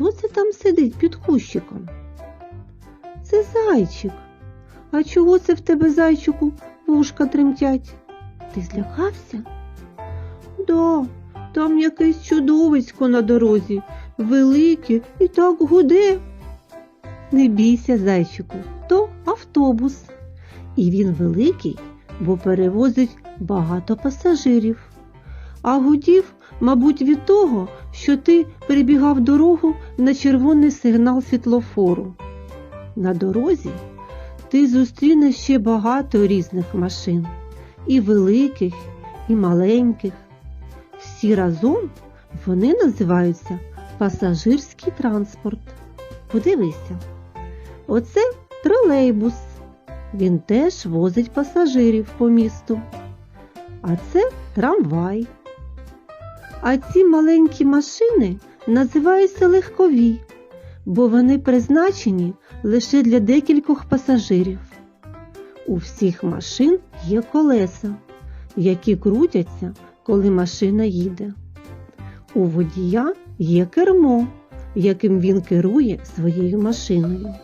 Хто це там сидить під кущиком? Це зайчик. А чого це в тебе, зайчику, вушка тремтять? Ти злякався? Да, там якесь чудовисько на дорозі, велике і так гуде. Не бійся, зайчику, то автобус. І він великий, бо перевозить багато пасажирів. А гудів, мабуть, від того, що ти перебігав дорогу на червоний сигнал світлофору. На дорозі ти зустрінеш ще багато різних машин, і великих, і маленьких. Всі разом вони називаються пасажирський транспорт. Подивися, оце тролейбус. Він теж возить пасажирів по місту. А це трамвай. А ці маленькі машини називаються легкові, бо вони призначені лише для декількох пасажирів. У всіх машин є колеса, які крутяться, коли машина їде. У водія є кермо, яким він керує своєю машиною.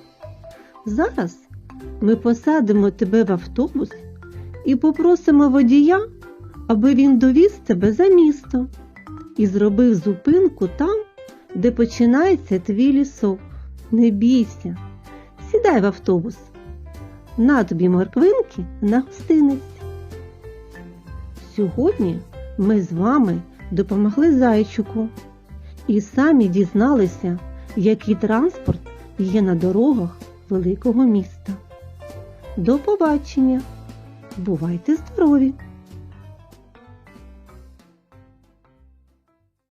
Зараз ми посадимо тебе в автобус і попросимо водія, аби він довіз тебе за місто і зробив зупинку там, де починається твій лісок. Не бійся, сідай в автобус. На тобі морквинки на гостинець. Сьогодні ми з вами допомогли зайчику і самі дізналися, який транспорт є на дорогах великого міста. До побачення! Бувайте здорові!